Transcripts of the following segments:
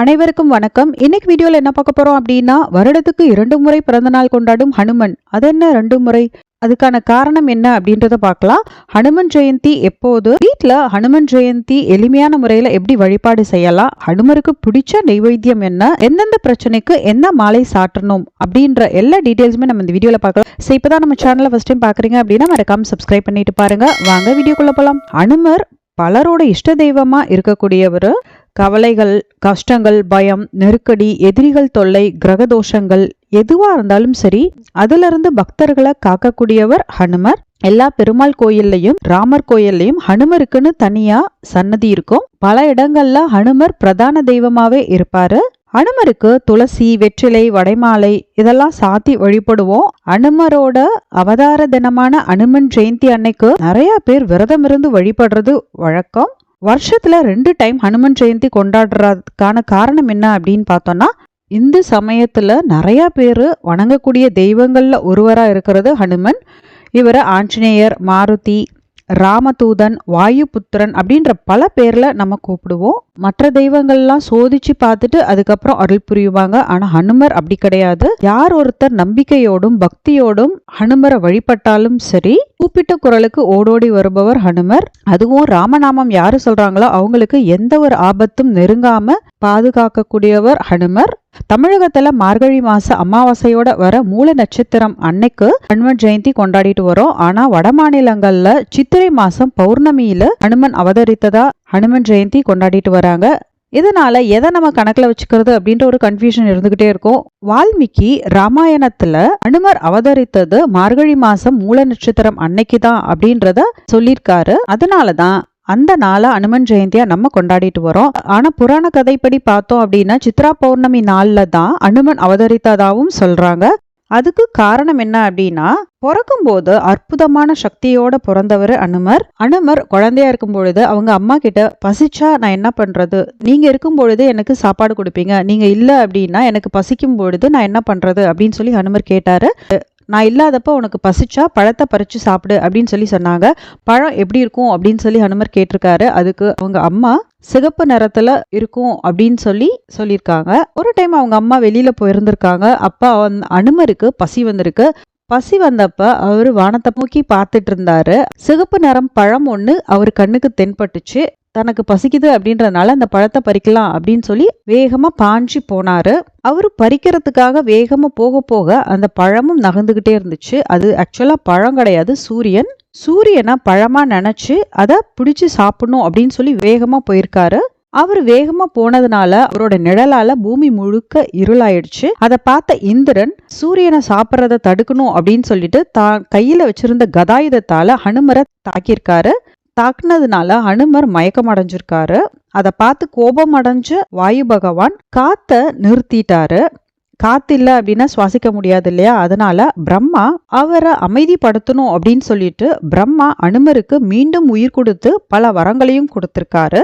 அனைவருக்கும் வணக்கம். இன்னைக்கு வீடியோல என்ன பார்க்க போறோம் அப்படின்னா வருடத்துக்கு இரண்டு முறை பிறந்த நாள் கொண்டாடும் ஹனுமன். அது என்ன ரெண்டு முறை? அதுக்கான காரணம் என்ன அப்படின்றத பார்க்கலாம். ஹனுமன் ஜெயந்தி எப்போது? வீட்டில் ஹனுமன் ஜெயந்தி எளிமையான முறையில் எப்படி வழிபாடு செய்யலாம்? ஹனுமருக்கு பிடிச்ச நெய்வேத்தியம் என்ன? எந்தெந்த பிரச்சனைக்கு என்ன மாலை சாட்டணும்? அப்படின்ற எல்லா டீட்டெயில்ஸுமே நம்ம இந்த வீடியோல பார்க்கலாம். ஸோ இப்பதான் நம்ம சேனலை ஃபர்ஸ்ட் டைம் பார்க்குறீங்க அப்படின்னா மறக்காம சப்ஸ்கிரைப் பண்ணிட்டு பாருங்க. வாங்க வீடியோக்குள்ள போகலாம் ஹனுமர் பலரோட இஷ்ட தெய்வமாக இருக்கக்கூடியவர். கவலைகள் கஷ்டங்கள் பயம் நெருக்கடி எதிரிகள் தொல்லை கிரகதோஷங்கள் எதுவா இருந்தாலும் சரி அதுல இருந்து பக்தர்களை காக்கக்கூடியவர் ஹனுமர். எல்லா பெருமாள் கோயில்லையும் ராமர் கோயில்லையும் ஹனுமருக்குன்னு தனியா சன்னதி இருக்கும். பல இடங்கள்ல ஹனுமர் பிரதான தெய்வமாவே இருப்பாரு. அனுமருக்கு துளசி வெற்றிலை வடைமாலை இதெல்லாம் சாத்தி வழிபடுவோம். அனுமரோட அவதார தினமான அனுமன் ஜெயந்தி அன்னைக்கு நிறைய பேர் விரதம் இருந்து வழிபடுறது வழக்கம். வருஷத்துல ரெண்டு டைம் ஹனுமன் ஜெயந்தி கொண்டாடுறதுக்கான காரணம் என்ன அப்படின்னு பார்த்தோம்னா இந்து சமயத்துல நிறைய பேர் வணங்கக்கூடிய தெய்வங்கள்ல ஒருவரா இருக்கிறது ஹனுமன். இவரை ஆஞ்சநேயர் மாருதி ராமதூதன் வாயுபுத்திரன் அப்படின்ற பல பேர்ல நம்ம கூப்பிடுவோம். மற்ற தெய்வங்கள்லாம் சோதிச்சு பார்த்துட்டு அதுக்கப்புறம் அருள் புரியுவாங்க ஆனா ஹனுமர் அப்படி கிடையாது. யார் ஒருத்தர் நம்பிக்கையோடும் பக்தியோடும் ஹனுமரை வழிபட்டாலும் சரி கூப்பிட்ட குரலுக்கு ஓடோடி வருபவர் ஹனுமர். அதுவும் ராமநாமம் யாரு சொல்றாங்களோ அவங்களுக்கு எந்த ஒரு ஆபத்தும் நெருங்காம பாதுகாக்கக்கூடியவர் ஹனுமர். தமிழகத்துல மார்கழி மாச அமாவாசையோட வர மூல நட்சத்திரம் அன்னைக்கு ஹனுமன் ஜெயந்தி கொண்டாடிட்டு வரோம். ஆனா வட மாநிலங்கள்ல சித்திரை மாசம் பௌர்ணமியில ஹனுமன் அவதரித்ததா ஹனுமன் ஜெயந்தி கொண்டாடிட்டு வராங்க. இதனால எதை நம்ம கணக்குல வச்சுக்கிறது அப்படின்ற ஒரு கன்ஃபியூஷன் இருந்துகிட்டே இருக்கும். வால்மீகி ராமாயணத்துல அனுமர் அவதரித்தது மார்கழி மாசம் மூல நட்சத்திரம் அன்னைக்கு தான் அப்படின்றத சொல்லியிருக்காரு. அதனாலதான் அந்த நாளை அனுமன் ஜெயந்தியா நம்ம கொண்டாடிட்டு வரோம். ஆனா புராண கதைப்படி பார்த்தோம் அப்படின்னா சித்ரா பௌர்ணமி நாள்ல தான் அனுமன் அவதரித்ததாகவும் சொல்றாங்க. அதுக்கு காரணம் என்ன அப்படின்னா பிறக்கும் போது அற்புதமான சக்தியோட பிறந்தவர் அனுமர். அனுமர் குழந்தையா இருக்கும் பொழுது அவங்க அம்மா கிட்ட பசிச்சா நான் என்ன பண்றது? நீங்க இருக்கும் பொழுது எனக்கு சாப்பாடு கொடுப்பீங்க. நீங்க இல்ல அப்படின்னா எனக்கு பசிக்கும் பொழுது நான் என்ன பண்றது? அப்படின்னு சொல்லி அனுமர் கேட்டாரு. நான் இல்லாதப்போ உனக்கு பசிச்சா பழத்தை பறித்து சாப்பிடு அப்படின்னு சொல்லி சொன்னாங்க. பழம் எப்படி இருக்கும் அப்படின்னு சொல்லி ஹனுமர் கேட்டிருக்காரு. அதுக்கு அவங்க அம்மா சிகப்பு நிறத்துல இருக்கும் அப்படின்னு சொல்லி சொல்லியிருக்காங்க. ஒரு டைம் அவங்க அம்மா வெளியில போயிருந்திருக்காங்க. அப்பா அவன் அனுமருக்கு பசி வந்திருக்கு. பசி வந்தப்ப அவர் வானத்தை நோக்கி பார்த்துட்டு இருந்தாரு. சிகப்பு நிறம் பழம் ஒன்று அவர் கண்ணுக்கு தென்பட்டுச்சு. தனக்கு பசிக்குது அப்படின்றதுனால அந்த பழத்தை பறிக்கலாம் அப்படின்னு சொல்லி வேகமாக பாஞ்சு போனாரு. அவர் பறிக்கிறதுக்காக வேகமாக போக போக அந்த பழமும் நகர்ந்துகிட்டே இருந்துச்சு. அது ஆக்சுவலாக பழம் கிடையாது சூரியன். சூரியனை பழமாக நினச்சி அதை பிடிச்சி சாப்பிடணும் அப்படின்னு சொல்லி வேகமாக போயிருக்காரு. அவர் வேகமா போனதுனால அவரோட நிழலால பூமி முழுக்க இருளாயிடுச்சு. அதை பார்த்த இந்திரன் சூரியனை சாப்பிட்றத தடுக்கணும் அப்படின்னு சொல்லிட்டு தான் கையில வச்சிருந்த கதாயுதத்தால ஹனுமரை தாக்கியிருக்காரு. தாக்குனதுனால அனுமர் மயக்கம் அடைஞ்சிருக்காரு அதை பார்த்து கோபம் அடைஞ்ச வாயு பகவான் காத்த நிறுத்திட்டாரு. காத்து இல்லை அப்படின்னா சுவாசிக்க முடியாது இல்லையா? அதனால பிரம்மா அவரை அமைதிப்படுத்தணும் அப்படின்னு சொல்லிட்டு பிரம்மா அனுமருக்கு மீண்டும் உயிர் கொடுத்து பல வரங்களையும் கொடுத்திருக்காரு.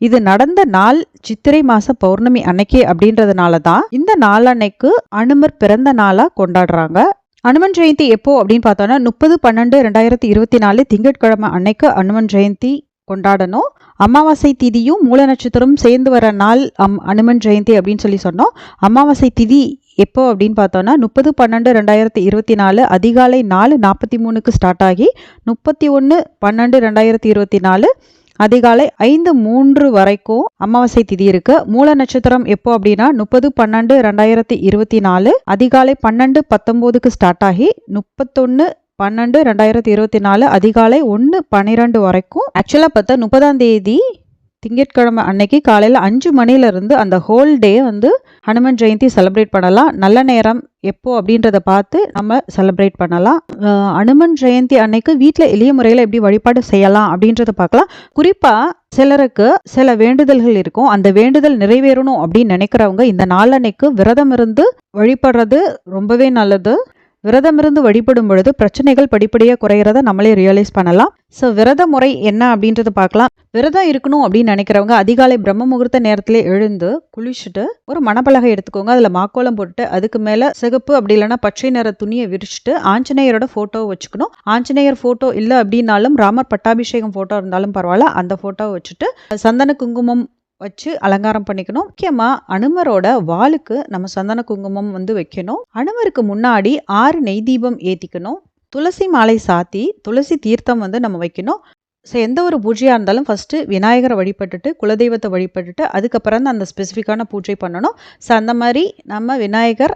இது நடந்த நாள் சித்திரை மாச பௌர்ணமி அன்னைக்கு அப்படின்றதுனால தான் இந்த நாளன்னைக்கு அனுமர் பிறந்த நாளா கொண்டாடுறாங்க. அனுமன் ஜெயந்தி எப்போ அப்படின்னு பார்த்தோன்னா முப்பது பன்னெண்டு ரெண்டாயிரத்தி இருபத்தி நாலு திங்கட்கிழமை அன்னைக்கு அனுமன் ஜெயந்தி கொண்டாடணும். அமாவாசை திதியும் மூல நட்சத்திரம் சேர்ந்து வர நாள் அம் அனுமன் ஜெயந்தி அப்படின்னு சொல்லி சொன்னோம். அமாவாசை திதி எப்போ அப்படின்னு பார்த்தோன்னா முப்பது பன்னெண்டு ரெண்டாயிரத்தி இருபத்தி நாலு அதிகாலை நாலு நாற்பத்தி மூணுக்கு ஸ்டார்ட் ஆகி முப்பத்தி ஒன்று பன்னெண்டு ரெண்டாயிரத்தி இருபத்தி நாலு அதிகாலை ஐந்து மூன்று வரைக்கும் அமாவாசை திதி இருக்கு. மூல நட்சத்திரம் எப்போ அப்படின்னா முப்பது பன்னெண்டு ரெண்டாயிரத்தி இருபத்தி நாலு. அதிகாலை பன்னெண்டு பத்தொன்பதுக்கு ஸ்டார்ட் ஆகி முப்பத்தொன்னு பன்னெண்டு ரெண்டாயிரத்தி இருபத்தி நாலு. அதிகாலை ஒன்று பன்னிரெண்டு வரைக்கும். ஆக்சுவலாக பார்த்தா முப்பதாம் தேதி திங்கட்கிழமை அன்னைக்கு காலையில் அஞ்சு மணிலேருந்து அந்த ஹோல் டே வந்து ஹனுமன் ஜெயந்தி செலிப்ரேட் பண்ணலாம். நல்ல நேரம் எப்போ அப்படின்றத பார்த்து நம்ம செலிப்ரேட் பண்ணலாம். ஹனுமன் அனுமன் ஜெயந்தி அன்னைக்கு வீட்டில் எளிய முறையில் எப்படி வழிபாடு செய்யலாம் அப்படின்றத பார்க்கலாம். குறிப்பாக சிலருக்கு சில வேண்டுதல்கள் இருக்கும். அந்த வேண்டுதல் நிறைவேறணும் அப்படின்னு நினைக்கிறவங்க இந்த நாளன்னைக்கு விரதம் இருந்து வழிபடுறது ரொம்பவே நல்லது. விரதம் இருந்து வழிபடும் பொழுது பிரச்சனைகள் படிப்படியாக குறையிறத நம்மளே ரியலைஸ் பண்ணலாம். ஸோ விரத முறை என்ன அப்படின்றத பார்க்கலாம். விரதம் இருக்கணும் அப்படின்னு நினைக்கிறவங்க அதிகாலை பிரம்ம முகூர்த்த நேரத்திலே எழுந்து குளிச்சுட்டு ஒரு மணப்பலகை எடுத்துக்கோங்க. அதில் மாக்கோலம் போட்டு அதுக்கு மேலே சிகப்பு அப்படி இல்லைன்னா பச்சை நிற துணியை விரிச்சிட்டு ஆஞ்சநேயரோட ஃபோட்டோவை வச்சுக்கணும். ஆஞ்சநேயர் ஃபோட்டோ இல்லை அப்படின்னாலும் ராமர் பட்டாபிஷேகம் ஃபோட்டோ இருந்தாலும் பரவாயில்ல. அந்த ஃபோட்டோவை வச்சுட்டு சந்தன குங்குமம் வச்சு அலங்காரம் பண்ணிக்கணும். முக்கியமாக அனுமரோட வாளுக்கு நம்ம சந்தன குங்குமம் வந்து வைக்கணும். அனுமருக்கு முன்னாடி ஆறு நெய் தீபம் ஏற்றிக்கணும் துளசி மாலை சாத்தி துளசி தீர்த்தம் வந்து நம்ம வைக்கணும். ஸோ எந்த ஒரு பூஜையாக இருந்தாலும் ஃபஸ்ட்டு விநாயகரை வழிபட்டுட்டு குலதெய்வத்தை வழிபட்டுட்டு அதுக்கப்புறம் தான் அந்த ஸ்பெசிஃபிக்கான பூஜை பண்ணணும். ஸோ அந்த மாதிரி நம்ம விநாயகர்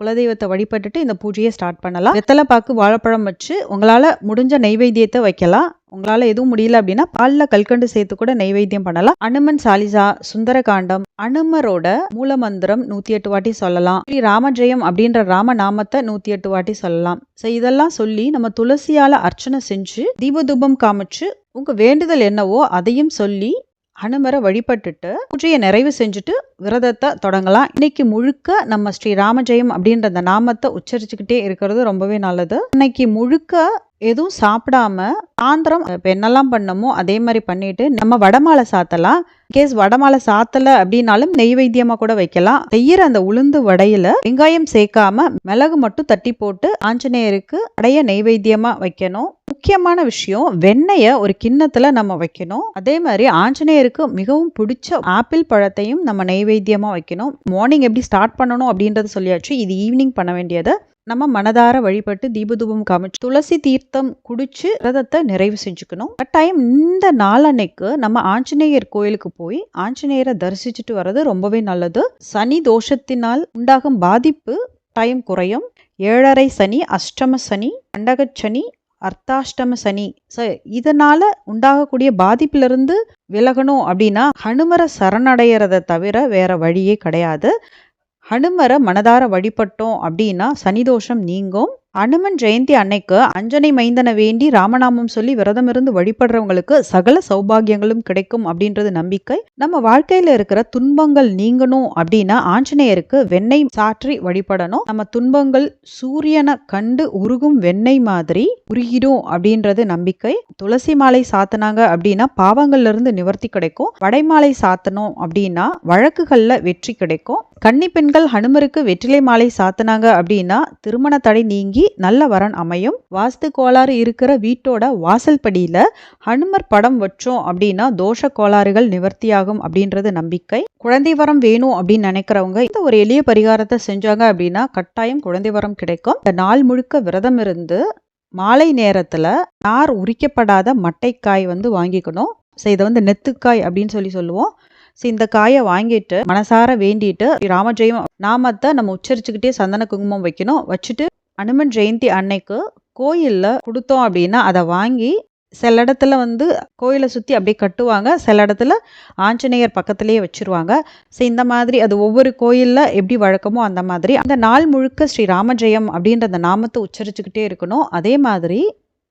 குலதெய்வத்தை வழிபட்டுட்டு இந்த பூஜையை ஸ்டார்ட் பண்ணலாம். வெத்தலை பாக்கு வாழைப்பழம் வச்சு உங்களால் முடிஞ்ச நெய்வேத்தியத்தை வைக்கலாம். உங்களால் எதுவும் முடியல அப்படின்னா பாலில் கல்கண்டு சேர்த்து கூட நைவேத்தியம் பண்ணலாம். அனுமன் சாலிசா சுந்தரகாண்டம் அனுமரோட மூலமந்திரம் நூற்றி எட்டு வாட்டி சொல்லலாம். ஸ்ரீ ராமஜெயம் அப்படின்ற ராம நாமத்தை நூற்றி எட்டு வாட்டி சொல்லலாம். ஸோ இதெல்லாம் சொல்லி நம்ம துளசியால் அர்ச்சனை செஞ்சு தீபதூபம் காமிச்சு உங்கள் வேண்டுதல் என்னவோ அதையும் சொல்லி அனுமரை வழிபட்டுட்டு பூஜையை நிறைவு செஞ்சுட்டு விரதத்தை தொடங்கலாம். இன்னைக்கு முழுக்க நம்ம ஸ்ரீ ராமஜெயம் அப்படின்ற அந்த நாமத்தை உச்சரிச்சுக்கிட்டே இருக்கிறது ரொம்பவே நல்லது. இன்னைக்கு முழுக்க எதுவும் சாப்பிடாம சாயந்தரம் இப்போ என்னெல்லாம் பண்ணமோ அதே மாதிரி பண்ணிட்டு நம்ம வடமாலை சாத்தலாம். கேஸ் வடமாலை சாத்தல அப்படின்னாலும் நெய் வைத்தியமாக கூட வைக்கலாம். செய்யற அந்த உளுந்து வடையில வெங்காயம் சேர்க்காம மிளகு மட்டும் தட்டி போட்டு ஆஞ்சநேயருக்கு வடைய நெய்வேத்தியமா வைக்கணும். முக்கியமான விஷயம் வெண்ணெயை ஒரு கிண்ணத்துல நம்ம வைக்கணும். அதே மாதிரி ஆஞ்சநேயருக்கு மிகவும் பிடிச்ச ஆப்பிள் பழத்தையும் நம்ம நெய்வேத்தியமா வைக்கணும். மார்னிங் எப்படி ஸ்டார்ட் பண்ணணும் அப்படின்றது சொல்லியாச்சு. இது ஈவினிங் பண்ண வேண்டியதை. நம்ம மனதார வழிபட்டு தீபதூபம் காமிச்சு துளசி தீர்த்தம் குடிச்சு விரதத்தை நிறைவு செஞ்சுக்கணும். டைம் இந்த நாளன்னைக்கு நம்ம ஆஞ்சநேயர் கோயிலுக்கு போய் ஆஞ்சநேயரை தரிசிச்சுட்டு வர்றது ரொம்பவே நல்லது. சனி தோஷத்தினால் உண்டாகும் பாதிப்பு டைம் குறையும். ஏழரை சனி அஷ்டம சனி கண்டக சனி அர்த்தாஷ்டம சனி. ஸோ இதனால உண்டாகக்கூடிய பாதிப்பிலிருந்து விலகணும் அப்படின்னா ஹனுமரை சரணடைகிறத தவிர வேற வழியே கிடையாது. ஹனுமரை மனதார வழிபட்டோம் அப்படின்னா சனிதோஷம் நீங்கும். அனுமன் ஜெயந்தி அன்னைக்கு அஞ்சனை மைந்தனை வேண்டி ராமநாமம் சொல்லி விரதம் இருந்து வழிபடுறவங்களுக்கு சகல சௌபாகியங்களும் கிடைக்கும் அப்படின்றது நம்பிக்கை. நம்ம வாழ்க்கையில இருக்கிற துன்பங்கள் நீங்கணும் அப்படின்னா ஆஞ்சநேயருக்கு வெண்ணெய் சாற்றி வழிபடணும். நம்ம துன்பங்கள் சூரியனை கண்டு உருகும் வெண்ணெய் மாதிரி உருகிடும் அப்படின்றது நம்பிக்கை. துளசி மாலை சாத்தினாங்க அப்படின்னா பாவங்கள்ல இருந்து நிவர்த்தி கிடைக்கும். வடைமாலை சாத்தணும் அப்படின்னா வழக்குகள்ல வெற்றி கிடைக்கும். கன்னி பெண்கள் ஹனுமருக்கு வெற்றிலை மாலை சாத்தினாங்க அப்படின்னா திருமண தடை நீங்கி நல்ல வரன் அமையும். வாஸ்து கோளாறு இருக்கிற வீட்டோட வாசல் படியில ஹனுமர் படம் வச்சோம் அப்படின்னா தோஷ கோளாறுகள் நிவர்த்தியாகும் அப்படின்றது நம்பிக்கை. குழந்தை வரம் வேணும் அப்படின்னு நினைக்கிறவங்க இந்த ஒரு எளிய பரிகாரத்தை செஞ்சாங்க அப்படின்னா கட்டாயம் குழந்தை வரம் கிடைக்கும். இந்த நாள் முழுக்க விரதம் இருந்து மாலை நேரத்துல நார் உரிக்கப்படாத மட்டைக்காய் வந்து வாங்கிக்கணும். ஸோ இதை வந்து நெத்துக்காய் அப்படின்னு சொல்லி சொல்லுவோம். ஸோ இந்த காயை வாங்கிட்டு மனசார வேண்டிட்டு ராமஜெயம் நாமத்தை நம்ம உச்சரிச்சுக்கிட்டே சந்தன குங்குமம் வைக்கணும். வச்சுட்டு அனுமன் ஜெயந்தி அன்னைக்கு கோயிலில் கொடுத்தோம் அப்படின்னா அதை வாங்கி சில இடத்துல வந்து கோயிலை சுற்றி அப்படியே கட்டுவாங்க. சில இடத்துல ஆஞ்சநேயர் பக்கத்துலேயே வச்சுருவாங்க. ஸோ இந்த மாதிரி அது ஒவ்வொரு கோயிலில் எப்படி வழக்கமோ அந்த மாதிரி. அந்த நாள் முழுக்க ஸ்ரீ ராமஜெயம் அப்படின்ற அந்த நாமத்தை உச்சரிச்சுக்கிட்டே இருக்கணும். அதே மாதிரி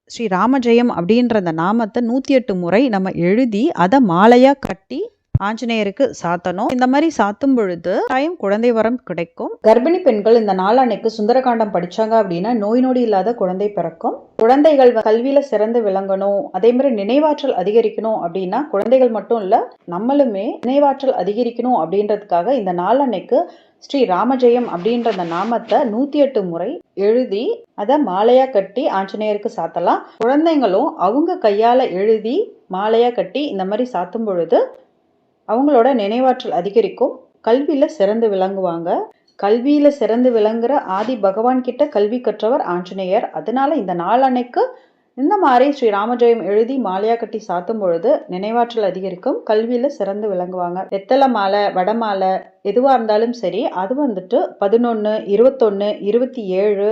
ஸ்ரீ ராமஜெயம் அப்படின்ற அந்த நாமத்தை நூற்றி எட்டு முறை நம்ம எழுதி அதை மாலையாக கட்டி ஆஞ்சநேயருக்கு சாத்தணும். இந்த மாதிரி சாத்தும் பொழுது டைம் குழந்தை வரம் கிடைக்கும். கர்ப்பிணி பெண்கள் இந்த நாளானைக்கு சுந்தரகாண்டம் படிச்சாங்க அப்படின்னா நோய் நொடி இல்லாத குழந்தை பிறக்கும். குழந்தைகள் கல்வியில சிறந்து விளங்கணும். அதே மாதிரி நினைவாற்றல் அதிகரிக்கணும் அப்படின்னா குழந்தைகள் மட்டும் இல்ல நம்மளுமே நினைவாற்றல் அதிகரிக்கணும் அப்படின்றதுக்காக இந்த நாளன்னைக்கு ஸ்ரீ ராமஜெயம் அப்படின்ற அந்த நாமத்தை நூத்தி எட்டு முறை எழுதி அதை மாலையா கட்டி ஆஞ்சநேயருக்கு சாத்தலாம். குழந்தைங்களும் அவங்க கையால எழுதி மாலையா கட்டி இந்த மாதிரி சாத்தும் பொழுது அவங்களோட நினைவாற்றல் அதிகரிக்கும். கல்வியில் சிறந்து விளங்குவாங்க. கல்வியில் சிறந்து விளங்குற ஆதி பகவான் கிட்ட கல்வி கற்றவர் ஆஞ்சநேயர். அதனால இந்த நாள் அன்னைக்கு இந்த மாதிரி ஸ்ரீ ராமஜெயம் எழுதி மாலையா கட்டி சாத்தும் பொழுது நினைவாற்றல் அதிகரிக்கும். கல்வியில் சிறந்து விளங்குவாங்க. வெத்தலை மாலை வடமாலை எதுவாக இருந்தாலும் சரி அது வந்துட்டு பதினொன்று இருபத்தொன்று இருபத்தி ஏழு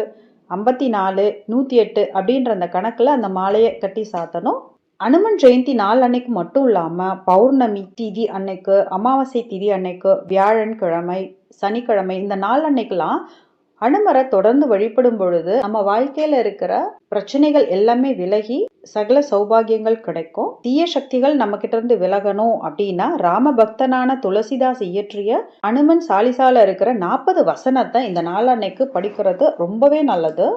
ஐம்பத்தி நாலு நூற்றி எட்டு அப்படின்ற அந்த கணக்கில் அந்த மாலையை கட்டி சாத்தணும். அனுமன் ஜெயந்தி நாள் அன்னைக்கு மட்டும் இல்லாமல் பௌர்ணமி திதி அன்னைக்கு அமாவாசை திதி அன்னைக்கு வியாழன் கிழமை சனிக்கிழமை இந்த நாள் அன்னைக்கெல்லாம் அனுமரை தொடர்ந்து வழிபடும் பொழுது நம்ம வாழ்க்கையில இருக்கிற பிரச்சனைகள் எல்லாமே விலகி சகல சௌபாகியங்கள் கிடைக்கும். தீய சக்திகள் நம்ம கிட்ட இருந்து விலகணும் அப்படின்னா ராம பக்தனான துளசிதாஸ் இயற்றிய அனுமன் சாலிசால இருக்கிற நாற்பது வசனத்தை இந்த நாளன்னைக்கு படிக்கிறது ரொம்பவே நல்லது.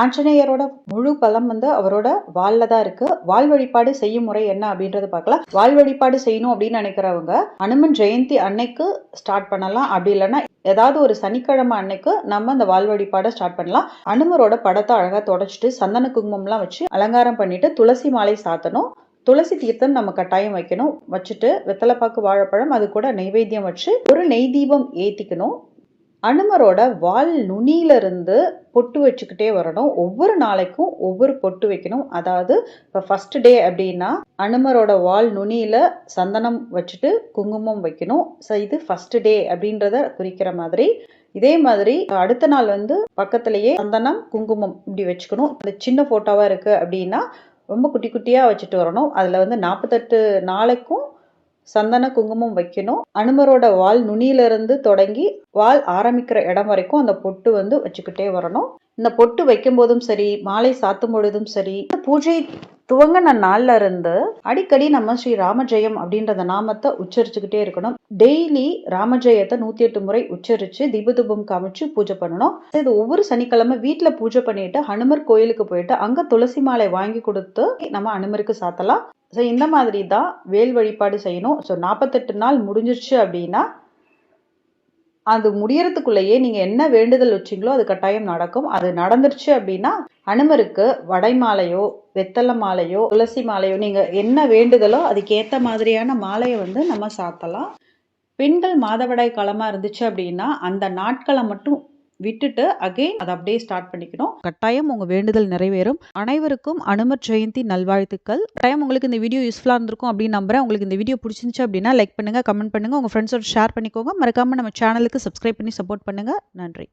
ஆஞ்சநேயரோட முழு பலம் வந்து அவரோட வால்ல தான் இருக்கு. வால் வழிபாடு செய்யும் முறை என்ன அப்படின்றத பார்க்கலாம். வால் வழிபாடு செய்யணும் அப்படின்னு நினைக்கிறவங்க அனுமன் ஜெயந்தி அன்னைக்கு ஸ்டார்ட் பண்ணலாம். அப்படி இல்லைன்னா ஏதாவது ஒரு சனிக்கிழமை அன்னைக்கு நம்ம அந்த வால் வழிபாடை ஸ்டார்ட் பண்ணலாம். அனுமரோட படத்தை அழகா தொடச்சிட்டு சந்தன குங்குமம்லாம் வச்சு அலங்காரம் பண்ணிட்டு துளசி மாலை சாத்தணும். துளசி தீர்த்தம் நம்ம கட்டாயம் வைக்கணும். வச்சுட்டு வெத்தலைப்பாக்கு வாழைப்பழம் அது கூட நெய்வேத்தியம் வச்சு ஒரு நெய் தீபம் ஏற்றிக்கணும் அனுமரோட வால் நுனியிலிருந்து பொட்டு வச்சுக்கிட்டே வரணும். ஒவ்வொரு நாளைக்கும் ஒவ்வொரு பொட்டு வைக்கணும். அதாவது இப்போ ஃபஸ்ட் டே அப்படின்னா அனுமரோட வால் நுனியில் சந்தனம் வச்சுட்டு குங்குமம் வைக்கணும். ஸோ இது ஃபஸ்ட் டே அப்படின்றத குறிக்கிற மாதிரி. இதே மாதிரி அடுத்த நாள் வந்து பக்கத்துலேயே சந்தனம் குங்குமம் இப்படி வச்சுக்கணும். இந்த சின்ன ஃபோட்டோவாக இருக்குது அப்படின்னா ரொம்ப குட்டி குட்டியாக வச்சுட்டு வரணும். அதில் வந்து நாற்பத்தெட்டு நாளைக்கும் சந்தன குங்குமம் வைக்கணும். அனுமரோட வால் நுனியிலிருந்து தொடங்கி வால் ஆரம்பிக்கிற இடம் வரைக்கும் அந்த பொட்டு வந்து வச்சுக்கிட்டே வரணும். இந்த பொட்டு வைக்கும் போதும் சரி மாலை சாத்தும் பொழுதும் சரி இந்த பூஜை துவங்கின நாள்ல இருந்து அடிக்கடி நம்ம ஸ்ரீ ராமஜெயம் அப்படின்றத நாமத்தை உச்சரிச்சுக்கிட்டே இருக்கணும். டெய்லி ராமஜெயத்தை நூத்தி எட்டு முறை உச்சரிச்சு தீபதூபம் காமிச்சு பூஜை பண்ணணும். இது ஒவ்வொரு சனிக்கிழமை வீட்டுல பூஜை பண்ணிட்டு ஹனுமர் கோயிலுக்கு போயிட்டு அங்க துளசி மாலை வாங்கி கொடுத்து நம்ம ஹனுமருக்கு சாத்தலாம். ஸோ இந்த மாதிரி தான் வேல் வழிபாடு செய்யணும். ஸோ நாற்பத்தெட்டு நாள் முடிஞ்சிருச்சு அப்படின்னா அது முடியறதுக்குள்ளேயே நீங்க என்ன வேண்டுதல் வச்சீங்களோ அது கட்டாயம் நடக்கும். அது நடந்துருச்சு அப்படின்னா அனுமருக்கு வடை மாலையோ வெத்தலை மாலையோ துளசி மாலையோ நீங்க என்ன வேண்டுதலோ அதுக்கேற்ற மாதிரியான மாலையை வந்து நம்ம சாத்தலாம். பெண்கள் மாதவிடாய் காலமாக இருந்துச்சு அப்படின்னா அந்த நாட்களை மட்டும் விட்டுட்டு அகைன் அதை அப்படியே ஸ்டார்ட் பண்ணிக்கணும். கட்டாயம் உங்க வேண்டுதல் நிறைவேறும். அனைவருக்கும் அனுமர் ஜெயந்தி நல்வாழ்த்துக்கள். கட்டாயம் உங்களுக்கு இந்த வீடியோ யூஸ்ஃபுல்லாக இருந்திருக்கும் அப்படின்னு நம்புறேன். உங்களுக்கு இந்த வீடியோ பிடிச்சிருந்துச்சு அப்படின்னா லைக் பண்ணுங்க கமெண்ட் பண்ணுங்க. உங்க ஃப்ரெண்ட்ஸோட ஷேர் பண்ணிக்கோங்க. மறக்காம நம்ம சேனலுக்கு சப்ஸ்கிரைப் பண்ணி சப்போர்ட் பண்ணுங்க. நன்றி.